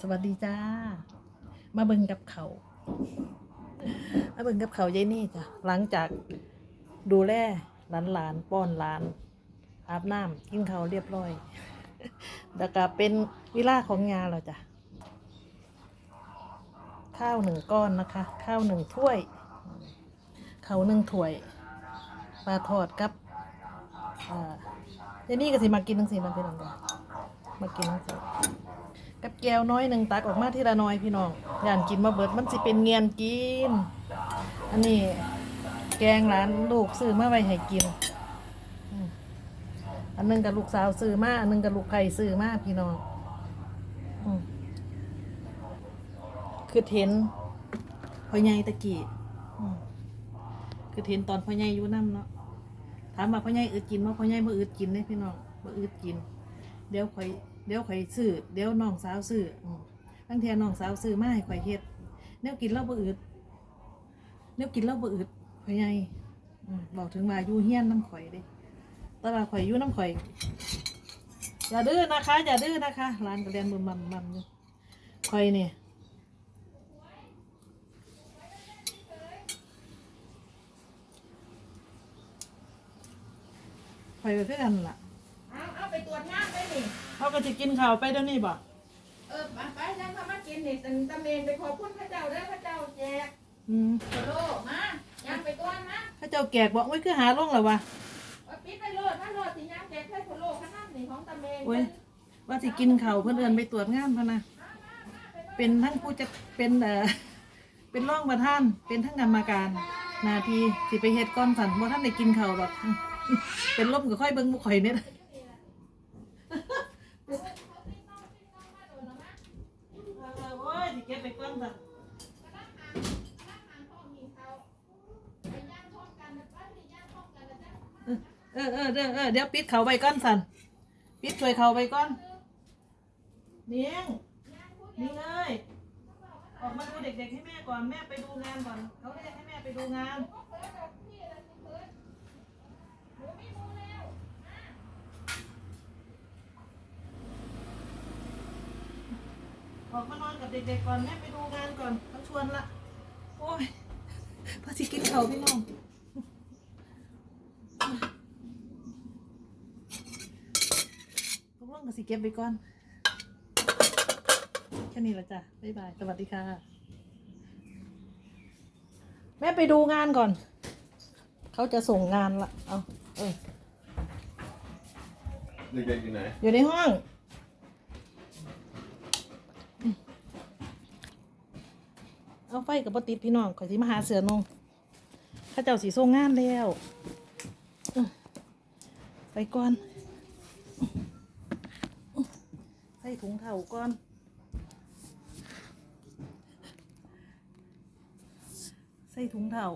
สวัสดีจ้า มาเบิ่งกับเขามาเบิ่งกับเขายายนี่จ้ะหลังจากดูแลหลานหลานๆป้อนหลาน อาบน้ำกินข้าวเรียบร้อยแล้วก็เป็นวิลาของงาเราจ้ะข้าวหนึ่งก้อนนะคะ ข้าวหนึ่งถ้วยข้าวหนึ่งถ้วยปลาทอดกับอ่ายายนี่ก็สิมากินทั้งสี่มันเป็นอะไรมากินทั้งสี่ กับแก้วน้อยหนึ่งตักออกมาทีละน้อยพี่น้องอย่านกินมาเบิดมันสิเป็นเงียนกิน อันนี้แกงร้านลูกซื้อมาไว้ให้กิน อันหนึงกับลูกสาวซื้อมาอันหนึงกับลูกไผ่ซื้อมาพี่น้องอคือเห็นพ่อใหญ่ตะกี้คือเห็นตอนพ่อใหญ่อยู่น้ำเนาะถามว่าพ่อใหญ่อึดกินว่าพ่อใหญ่บ่อึดกินเลยพี่น้องบ่อึดกิน เดี๋ยวข่อย เดี๋ยวข่อยซื้อเดี๋ยวน้องสาวซื้ออตั้งแต่น้องสาวซื้อมาให้ข่อยเฮ็ดแนวกินเราบ่อึดแนวกินเราบ่อึดพ่อใหญ่บอกถึงว่าอยู่เฮียนน้ำข่อยเด้แต่ว่าข่อยอยู่น้ำข่อยอย่าดื้อนะคะ อย่าดื้อนะคะร้านก็เรียนบ่มันมันอยู่ข่อยเนี่ยข่อยก็คือกันล่ะเอาเอาไปตรวจงานไปนี่ เขาก็จะกินข้าวไปเดี๋ยวนี้บ่เออไปไปยังเขามากินนี่ตันตะเมนไปขอบคุณพระเจ้าเด้อพระเจ้าแจกอืมโซโลมายังไปก้อนนะถ้าเจ้าแกกบอกไว้คือหาลงแล้ววะว่าปิดไปโลดถ้าโลดสิยังแจกให้โซโลขนาดนี่ของตะเมนโอ้ยว่าสิกินข้าวเพื่อนเอินไปตรวจงานพะนะเป็นทั้งผู้จะเป็นเอ่อเป็นร่องประท่านเป็นทั้งกรรมการหนาทีสิไปเฮ็ดก้อนสันบ่ท่านได้กินข้าวหรอกเป็นลมก็ค่อยเบิ่งบุข่อยเนี่ย โอ้ยสิเก็บไปก้อนสันเออเออเออเออเดี๋ยวปิดเขาไว้ก้อนสันปิดช่วยเขาไว้ก้อนเนียงนี่เลยออกมาดูเด็กๆให้แม่ก่อนแม่ไปดูงานก่อนเขาเรียกให้แม่ไปดูงาน ออกมานอนกับเด็กๆก่อนแม่ไปดูงานก่อนเขาชวนละ โอ้ยพอสิกินเขาวพี่น้องตกลงกับสิเก็บไปก่อน แค่นี้ละจ้ะ บ๊ายบาย สวัสดีค่ะ แม่ไปดูงานก่อน เขาจะส่งงานละ เอาเออ เด็กๆอยู่ไหน อยู่ในห้อง เอาไฟกับปติดพี่น้องข่อยสิมาหาเสือนงข้าเจ้าสีส่งงานแล้วไปก่อนใส่ถุงเท้าก่อนใส่ถุงเท้า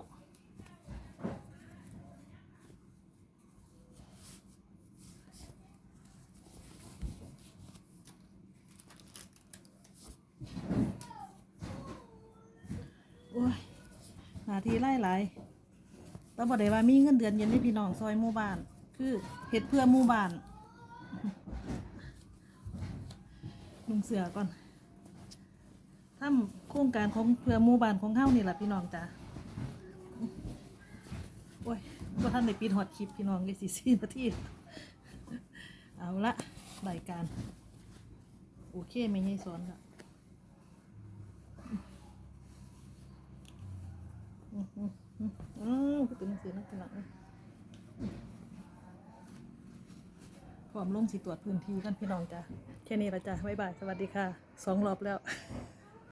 โอ้ยหนา ทีไล่หลายต้องบอกได้ว่ามีเงินเดือนเย็นให้พี่น้องซอยหมู่บ้าน คือเฮ็ดเพื่อหมู่บ้านลุงเสือก่อนทำโครงการของเพื่อหมู่บ้านของเฮานี่แหละพี่น้องจ้ะโอ้ยว่าท่านได้ปิดฮอดคลิปพี่น้องเลยสิสี่นาทีเอาละรายการ โอเคไม่ให้สอนค่ะ อืมอืมอืมอื สือนักหนักเลยพร้อมลงสีตรวจพื้นที่กันพี่น้องจ้ะ แค่นี้ละจ้ะ บ๊ายบาย สวัสดีค่ะ สองรอบแล้ว